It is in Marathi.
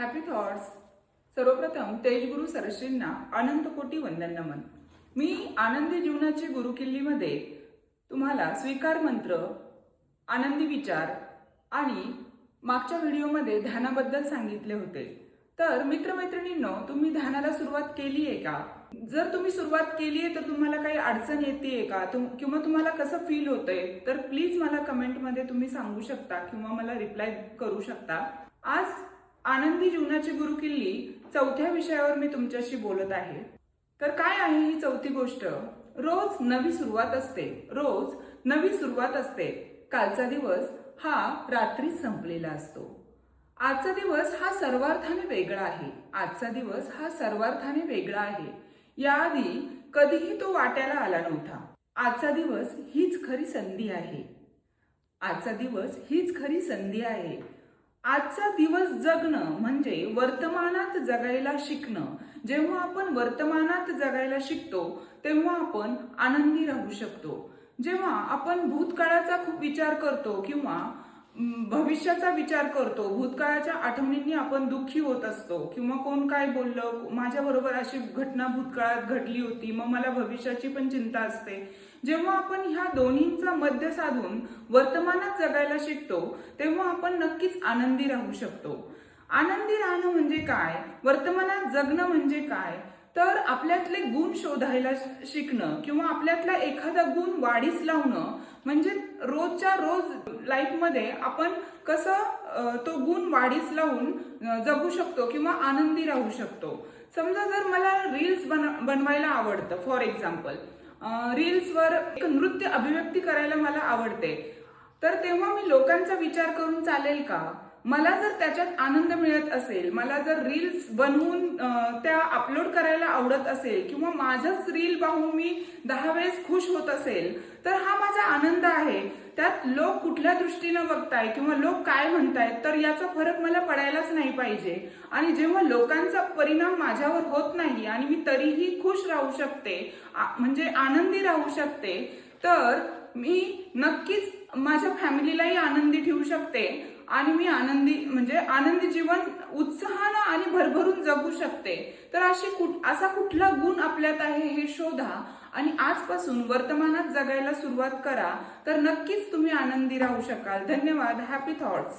हॅपी थॉट्स सर्वप्रथम तेजगुरु सरश्रींना अनंत कोटी वंदन नमन मी आनंदी जीवनाची गुरुकिल्लीमध्ये तुम्हाला स्वीकार मंत्र आनंदी विचार आणि मागच्या व्हिडिओमध्ये ध्यानाबद्दल सांगितले होते. तर मित्रमैत्रिणींनो तुम्ही ध्यानाला सुरुवात केली आहे का? जर तुम्ही सुरुवात केली आहे तर तुम्हाला काही अडचण येते का? तुम किंवा तुम्हाला कसं फील होतंय? तर प्लीज मला कमेंटमध्ये तुम्ही सांगू शकता किंवा मला रिप्लाय करू शकता. आज आनंदी जीवनाची गुरुकिल्ली चौथ्या विषयावर मी तुमच्याशी बोलत आहे. तर काय आहे ही चौथी गोष्ट? रोज नवी सुरुवात असते. रोज नवी सुरुवात असते. कालचा दिवस हा रात्रीच संपलेला असतो. आजचा दिवस हा सर्वार्थाने वेगळा आहे. आजचा दिवस हा सर्वार्थाने वेगळा आहे. याआधी कधीही तो वाट्याला आला नव्हता. आजचा दिवस हीच खरी संधी आहे. आजचा दिवस हीच खरी संधी आहे. आजचा दिवस जगणं म्हणजे वर्तमानात जगायला शिकणं. जेव्हा आपण वर्तमानात जगायला शिकतो तेव्हा आपण आनंदी राहू शकतो. जेव्हा आपण भूतकाळाचा खूप विचार करतो किंवा भविष्याचा विचार करतो. भूतकाळाच्या आठवणींनी आपण दुःखी होत असतो. किंवा कोण काय बोललं माझ्या बरोबर अशी घटना भूतकाळात घडली होती मग मला भविष्याची पण चिंता असते. जेव्हा आपण ह्या दोन्हींचा मध्य साधून वर्तमानात जगायला शिकतो तेव्हा आपण नक्कीच आनंदी राहू शकतो. आनंदी राहणं म्हणजे काय? वर्तमानात जगणं म्हणजे काय? तर आपल्यातले गुण शोधायला शिकणं किंवा आपल्यातला एखादा गुण वाढीस लावणं म्हणजे रोजच्या रोज लाईफमध्ये आपण कसं तो गुण वाढीस लावून जगू शकतो किंवा आनंदी राहू शकतो. समजा जर मला रील्स बन बनवायला आवडतं फॉर एक्झाम्पल रील्सवर एक नृत्य अभिव्यक्ती करायला मला आवडते. तर तेव्हा मी लोकांचा विचार करून चालेल का? मला जर त्याच्यात आनंद मिळत असेल मला जर रील्स बनवून त्या अपलोड करायला आवडत असेल किंवा माझंच रील पाहून मी दहा वेळेस खुश होत असेल तर हा माझा आनंद आहे. त्यात लोक कुठल्या दृष्टीनं बघताय किंवा लोक काय म्हणतायत तर याचा फरक मला पडायलाच नाही पाहिजे. आणि जेव्हा लोकांचा परिणाम माझ्यावर होत नाही आणि मी तरीही खुश राहू शकते म्हणजे आनंदी राहू शकते तर मी नक्कीच माझ्या फॅमिलीलाही आनंदी ठेवू शकते. आणि मी आनंदी म्हणजे आनंदी जीवन उत्साहानं आणि भरभरून जगू शकते. तर अशी कुठ असा कुठला गुण आपल्यात आहे हे शोधा आणि आजपासून वर्तमानात जगायला सुरुवात करा. तर नक्कीच तुम्ही आनंदी राहू शकाल. धन्यवाद. Happy thoughts